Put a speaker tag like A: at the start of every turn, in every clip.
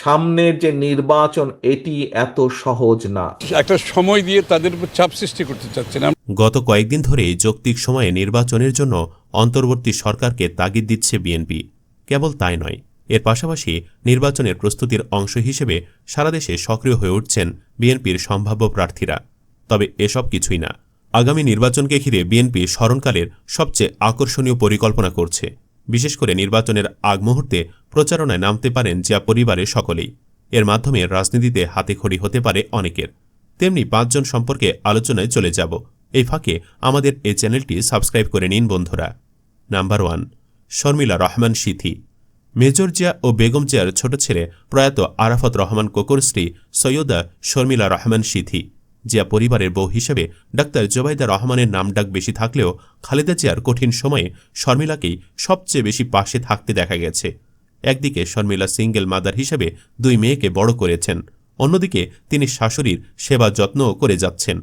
A: সামনের যে নির্বাচন এটি এত সহজ না।
B: একটা সময় দিয়ে তাদের উপর চাপ সৃষ্টি করতে চাচ্ছেন।
C: গত কয়েকদিন ধরেই যৌক্তিক সময়ে নির্বাচনের জন্য অন্তর্বর্তী সরকারকে তাগিদ দিচ্ছে বিএনপি। কেবল তাই নয় এর পাশাপাশি নির্বাচনের প্রস্তুতির অংশ হিসেবে সারা দেশে সক্রিয় হয়ে উঠছেন বিএনপির সম্ভাব্য প্রার্থীরা। তবে এসব কিছুই না আগামী নির্বাচনকে ঘিরে বিএনপি স্মরণকালের সবচেয়ে আকর্ষণীয় পরিকল্পনা করছে। বিশেষ করে নির্বাচনের আগ মুহূর্তে প্রচারণায় নামতে পারেন যা পরিবারের সকলেই। এর মাধ্যমে রাজনীতিতে হাতেখড়ি হতে পারে অনেকের। তেমনি পাঁচজন সম্পর্কে আলোচনায় চলে যাব। এই ফাঁকে আমাদের এই চ্যানেলটি সাবস্ক্রাইব করে নিন বন্ধুরা। Number one, Sharmila Rahman Sithi. Major Zia ও বেগম জিয়ার ছোট ছেলে প্রয়াত আরাফত রহমান কোকর স্ত্রী সৈয়দা শর্মিলা রহমান সিথি। জিয়া পরিবারের বউ হিসেবে ডাক্তার জোবাইদা রহমানের নাম ডাক বেশি থাকলেও খালেদা জিয়ার কঠিন সময়ে শর্মিলাকেই সবচেয়ে বেশি পাশে থাকতে দেখা গেছে। একদিকে শর্মিলা সিঙ্গেল মাদার হিসেবে দুই মেয়েকে বড় করেছেন, অন্যদিকে তিনি শাশুড়ির সেবা যত্নও করে যাচ্ছেন।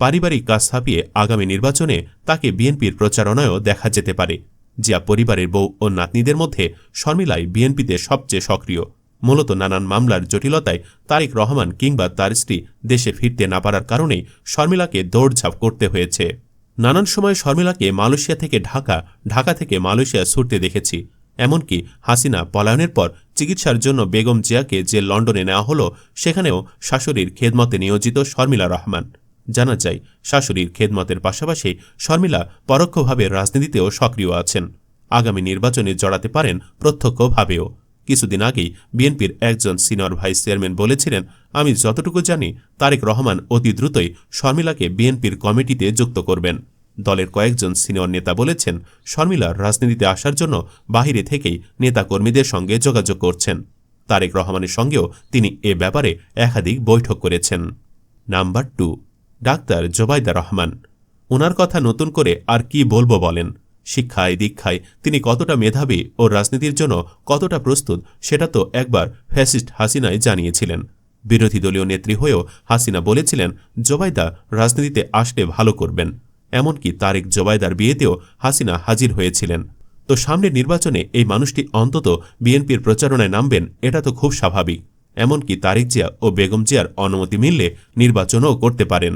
C: পারিবারিক কাজ ছাপিয়ে আগামী নির্বাচনে তাকে বিএনপির প্রচারণায়ও দেখা যেতে পারে। জিয়া পরিবারের বউ ও নাতনিদের মধ্যে শর্মিলাই বিএনপিতে সবচেয়ে সক্রিয়। মূলত নানান মামলার জটিলতায় তারেক রহমান কিংবা তার স্ত্রী দেশে ফিরতে না পারার কারণেই শর্মিলাকে দৌড়ঝাঁপ করতে হয়েছে। নানান সময় শর্মিলাকে মালয়েশিয়া থেকে ঢাকা ঢাকা থেকে মালয়েশিয়া ছুটতে দেখেছি। এমনকি হাসিনা পলায়নের পর চিকিৎসার জন্য বেগম জিয়াকে যে লন্ডনে নেওয়া হলো, সেখানেও শাশুড়ির খেদমতে নিয়োজিত শর্মিলা রহমান। জানা যায়, শাশুড়ির খেদমতের পাশাপাশি শর্মিলা পরোক্ষভাবে রাজনীতিতেও সক্রিয় আছেন। আগামী নির্বাচনে জড়াতে পারেন প্রত্যক্ষভাবেও। কিছুদিন আগেই বিএনপির একজন সিনিয়র ভাইস চেয়ারম্যান বলেছিলেন, আমি যতটুকু জানি, তারেক রহমান অতি দ্রুতই শর্মিলাকে বিএনপির কমিটিতে যুক্ত করবেন। দলের কয়েকজন সিনিয়র নেতা বলেছেন, শর্মিলা রাজনীতিতে আসার জন্য বাহিরে থেকেই নেতাকর্মীদের সঙ্গে যোগাযোগ করছেন। তারেক রহমানের সঙ্গেও তিনি এ ব্যাপারে একাধিক বৈঠক করেছেন। Number two, doctor Zubaida Rahman. ওনার কথা নতুন করে আর কি বলব বলেন? শিক্ষায়, দীক্ষায় তিনি কতটা মেধাবী ও রাজনীতির জন্য কতটা প্রস্তুত, সেটা তো একবার ফ্যাসিস্ট হাসিনায় জানিয়েছিলেন। বিরোধী দলীয় নেত্রী হয়েও হাসিনা বলেছিলেন, জোবাইদা রাজনীতিতে আসলে ভালো করবেন। এমনকি তারেক জোবাইদার বিয়েতেও হাসিনা হাজির হয়েছিলেন। তো সামনের নির্বাচনে এই মানুষটি অন্তত বিএনপির প্রচারণায় নামবেন, এটা তো খুব স্বাভাবিক। এমনকি তারেক জিয়া ও বেগম জিয়ার অনুমতি মিললে নির্বাচনও করতে পারেন।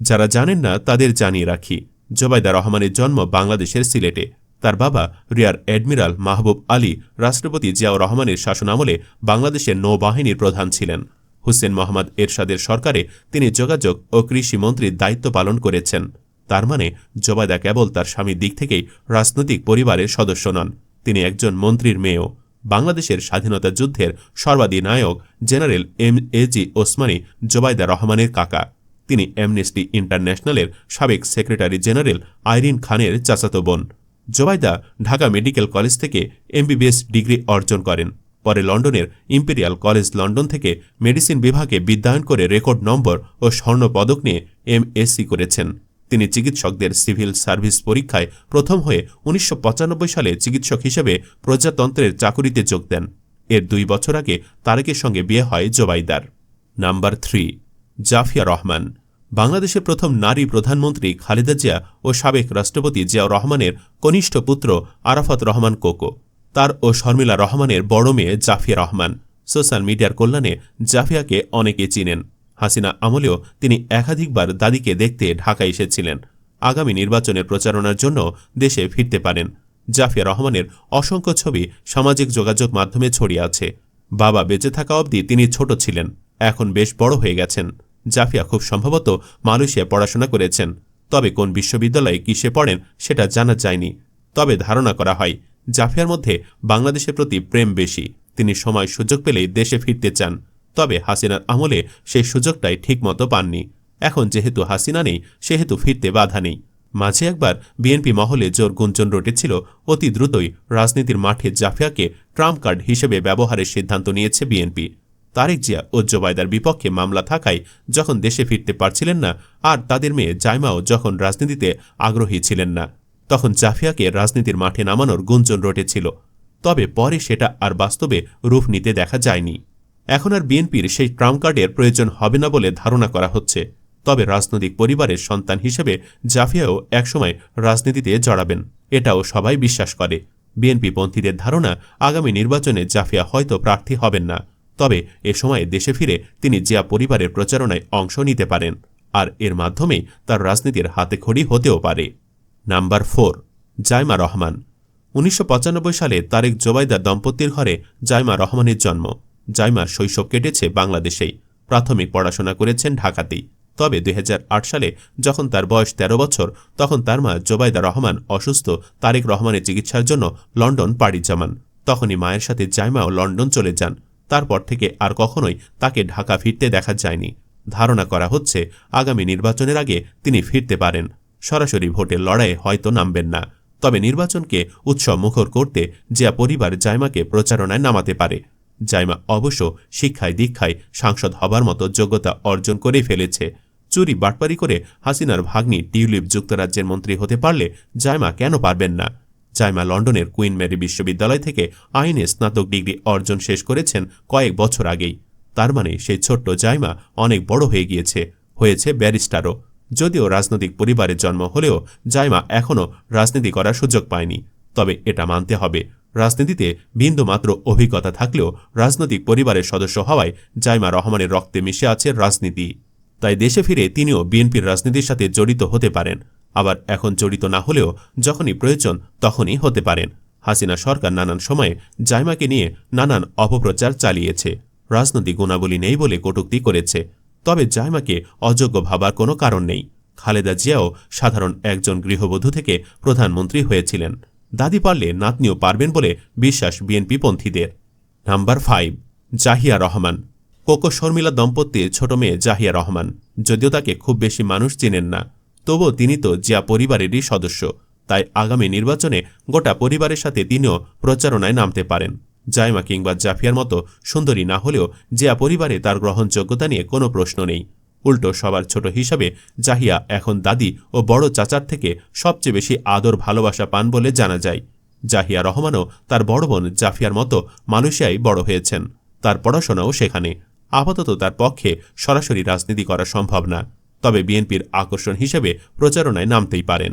C: যারা জানেন না, তাদের জানিয়ে রাখি। জোবাইদা রহমানের জন্ম বাংলাদেশের সিলেটে। তার বাবা রিয়ার অ্যাডমিরাল মাহবুব আলী, রাষ্ট্রপতি জিয়াউর রহমানের শাসনামলে বাংলাদেশের নৌবাহিনীর প্রধান ছিলেন। হুসেন মোহাম্মদ এরশাদের সরকারে তিনি যোগাযোগ ও কৃষি মন্ত্রীর দায়িত্ব পালন করেছেন। তার মানে জোবাইদা কেবল তার স্বামীর দিক থেকেই রাজনৈতিক পরিবারের সদস্য নন, তিনি একজন মন্ত্রীর মেয়েও। বাংলাদেশের স্বাধীনতা যুদ্ধের সর্বাধিনায়ক general M A G Osmani Zubaida রহমানের কাকা। তিনি অ্যামনেস্টি ইন্টারন্যাশনালের সাবেক সেক্রেটারি জেনারেল আইরিন খানের চাচাতো বোন। জোবাইদা ঢাকা মেডিকেল কলেজ থেকে এমবিবিএস ডিগ্রি অর্জন করেন। পরে লন্ডনের ইম্পেরিয়াল কলেজ লন্ডন থেকে মেডিসিন বিভাগে বিদ্যায়ন করে রেকর্ড নম্বর ও স্বর্ণ পদক নিয়ে এমএসসি করেছেন। তিনি চিকিৎসকদের সিভিল সার্ভিস পরীক্ষায় প্রথম হয়ে উনিশশো পঁচানব্বই সালে চিকিৎসক হিসেবে প্রজাতন্ত্রের চাকুরিতে যোগ দেন। এর দুই বছর আগে তারেকের সঙ্গে বিয়ে হয় জোবাইদার নাম্বার থ্রি। জাফিয়া রহমান। বাংলাদেশের প্রথম নারী প্রধানমন্ত্রী খালেদা জিয়া ও সাবেক রাষ্ট্রপতি জিয়াউর রহমানের কনিষ্ঠ পুত্র আরাফাত রহমান কোকো। তার ও শর্মিলা রহমানের বড় মেয়ে জাফিয়া রহমান। সোশ্যাল মিডিয়ার কল্যাণে জাফিয়াকে অনেকে চিনেন। হাসিনা আমলেও তিনি একাধিকবার দাদিকে দেখতে ঢাকা এসেছিলেন। আগামী নির্বাচনের প্রচারণার জন্য দেশে ফিরতে পারেন। জাফিয়া রহমানের অসংখ্য ছবি সামাজিক যোগাযোগ মাধ্যমে ছড়িয়ে আছে। বাবা বেঁচে থাকা অবধি তিনি ছোট ছিলেন। এখন বেশ বড় হয়ে গেছেন। জাফিয়া খুব সম্ভবত মালয়েশিয়া পড়াশোনা করেছেন। তবে কোন বিশ্ববিদ্যালয়ে কিসে পড়েন সেটা জানা যায়নি। তবে ধারণা করা হয়, জাফিয়ার মধ্যে বাংলাদেশের প্রতি প্রেম বেশি। তিনি সময় সুযোগ পেলেই দেশে ফিরতে চান। তবে হাসিনার আমলে সেই সুযোগটাই ঠিকমতো পাননি। এখন যেহেতু হাসিনা নেই, সেহেতু ফিরতে বাধা নেই। মাঝে একবার বিএনপি মহলে জোর গুঞ্জন রটেছিল। অতি দ্রুতই রাজনীতির মাঠে জাফিয়াকে ট্রাম্প কার্ড হিসেবে ব্যবহারের সিদ্ধান্ত নিয়েছে বিএনপি। তারেক জিয়া ও জোবায়দার বিপক্ষে মামলা থাকায় যখন দেশে ফিরতে পারছিলেন না আর তাদের মেয়ে জাইমাও যখন রাজনীতিতে আগ্রহী ছিলেন না, তখন জাফিয়াকে রাজনীতির মাঠে নামানোর গুঞ্জন রটেছিল। তবে পরে সেটা আর বাস্তবে রূপ নিতে দেখা যায়নি। এখন আর বিএনপির সেই ট্রাম্প কার্ডের প্রয়োজন হবে না বলে ধারণা করা হচ্ছে। তবে রাজনৈতিক পরিবারের সন্তান হিসেবে জাফিয়াও একসময় রাজনীতিতে জড়াবেন, এটাও সবাই বিশ্বাস করে। বিএনপি পন্থীদের ধারণা, আগামী নির্বাচনে জাফিয়া হয়তো প্রার্থী হবেন না। তবে এ সময়ে দেশে ফিরে তিনি জিয়া পরিবারের প্রচারণায় অংশ নিতে পারেন, আর এর মাধ্যমেই তার রাজনীতির হাতে খড়ি হতেও পারে। Number four, Zaima Rahman. উনিশশো পঁচানব্বই সালে তারেক জোবাইদা দম্পতির ঘরে জাইমা রহমানের জন্ম। জাইমার শৈশব কেটেছে বাংলাদেশেই। প্রাথমিক পড়াশোনা করেছেন ঢাকাতেই। তবে দুই হাজার আট সালে যখন তার বয়স ১৩ বছর, তখন তার মা জোবাইদা রহমান অসুস্থ তারেক রহমানের চিকিৎসার জন্য লন্ডন পাড়ি জমান। তখনই মায়ের সাথে জাইমাও লন্ডন চলে যান। তারপর থেকে আর কখনোই তাকে ঢাকা ফিরতে দেখা যায়নি। ধারণা করা হচ্ছে, আগামী নির্বাচনের আগে তিনি ফিরতে পারেন। সরাসরি ভোটের লড়াইয়ে হয়তো নামবেন না। তবে নির্বাচনকে উৎসব মুখর করতে জিয়া পরিবার জাইমাকে প্রচারণায় নামাতে পারে। জাইমা অবশ্য শিক্ষায় দীক্ষায় সাংসদ হবার মতো যোগ্যতা অর্জন করে ফেলেছে। চুরি বাটপারি করে হাসিনার ভাগ্নি টিউলিপ যুক্তরাজ্যের মন্ত্রী হতে পারলে জাইমা কেন পারবেন না? জাইমা লন্ডনের কুইন মেরি বিশ্ববিদ্যালয় থেকে আইনে স্নাতক ডিগ্রি অর্জন শেষ করেছেন কয়েক বছর আগেই। তার মানে সেই ছোট্ট জাইমা অনেক বড় হয়ে গিয়েছে, হয়েছে ব্যারিস্টারও। যদিও রাজনৈতিক পরিবারের জন্ম হলেও জাইমা এখনও রাজনীতি করার সুযোগ পায়নি। তবে এটা মানতে হবে। রাজনীতিতে বিন্দুমাত্র অভিজ্ঞতা থাকলেও রাজনৈতিক পরিবারের সদস্য হওয়ায় জাইমা রহমানের রক্তে মিশে আছে রাজনীতি। তাই দেশে ফিরে তিনিও বিএনপির রাজনীতির সাথে জড়িত হতে পারেন। আবার এখন জড়িত না হলেও যখনই প্রয়োজন তখনই হতে পারেন। হাসিনা সরকার নানান সময়ে জাইমাকে নিয়ে নানান অপপ্রচার চালিয়েছে। রাজনৈতিক গুণাবলী নেই বলে কটূক্তি করেছে। তবে জাইমাকে অযোগ্য ভাবার কোনো কারণ নেই। খালেদা জিয়াও সাধারণ একজন গৃহবধূ থেকে প্রধানমন্ত্রী হয়েছিলেন। দাদি পারলে নাতনিও পারবেন বলে বিশ্বাস বিএনপি পন্থীদের নাম্বার ফাইভ, জাহিয়া রহমান। কোকো শর্মিলা দম্পতির ছোট মেয়ে জাহিয়া রহমান। যদিও তাকে খুব বেশি মানুষ চেনেন না। তবুও তিনি তো জিয়া পরিবারেরই সদস্য, তাই আগামী নির্বাচনে গোটা পরিবারের সাথে তিনিও প্রচারণায় নামতে পারেন। জাইমা কিংবা জাফিয়ার মতো সুন্দরী না হলেও জিয়া পরিবারে তার গ্রহণযোগ্যতা নিয়ে কোনো প্রশ্ন নেই। উল্টো সবার ছোট হিসাবে জাহিয়া এখন দাদি ও বড় চাচার থেকে সবচেয়ে বেশি আদর ভালোবাসা পান বলে জানা যায়। জাহিয়া রহমানও তার বড় বোন জাফিয়ার মতো মালয়েশিয়ায় বড় হয়েছেন। তার পড়াশোনাও সেখানে। আপাতত তার পক্ষে সরাসরি রাজনীতি করা সম্ভব না। তবে বিএনপির আকর্ষণ হিসেবে প্রচারণায় নামতেই পারেন।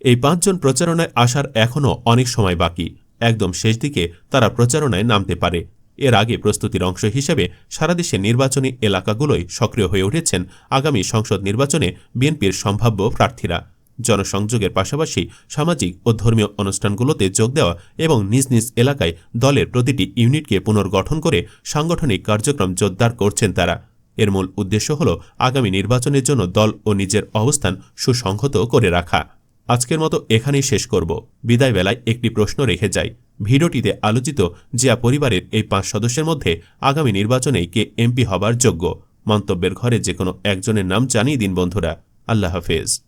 C: এই পাঁচজন প্রচারণায় আসার এখনও অনেক সময় বাকি। একদম শেষ দিকে তারা প্রচারণায় নামতে পারে। এর আগে প্রস্তুতির অংশ হিসেবে সারা দেশে নির্বাচনী এলাকাগুলোই সক্রিয় হয়ে উঠেছেন আগামী সংসদ নির্বাচনে বিএনপির সম্ভাব্য প্রার্থীরা। জনসংযোগের পাশাপাশি সামাজিক ও ধর্মীয় অনুষ্ঠানগুলোতে যোগ দেওয়া এবং নিজ নিজ এলাকায় দলের প্রতিটি ইউনিটকে পুনর্গঠন করে সাংগঠনিক কার্যক্রম জোরদার করছেন তারা। এর মূল উদ্দেশ্য হল আগামী নির্বাচনের জন্য দল ও নিজের অবস্থান সুসংহত করে রাখা। আজকের মতো এখানেই শেষ করব। বিদায় বেলায় একটি প্রশ্ন রেখে যাই। ভিডিওটিতে আলোচিত জিয়া পরিবারের এই পাঁচ সদস্যের মধ্যে আগামী নির্বাচনে কে এমপি হবার যোগ্য? মন্তব্যের ঘরে যে কোনো একজনের নাম জানিয়ে দিন বন্ধুরা। আল্লাহ হাফেজ।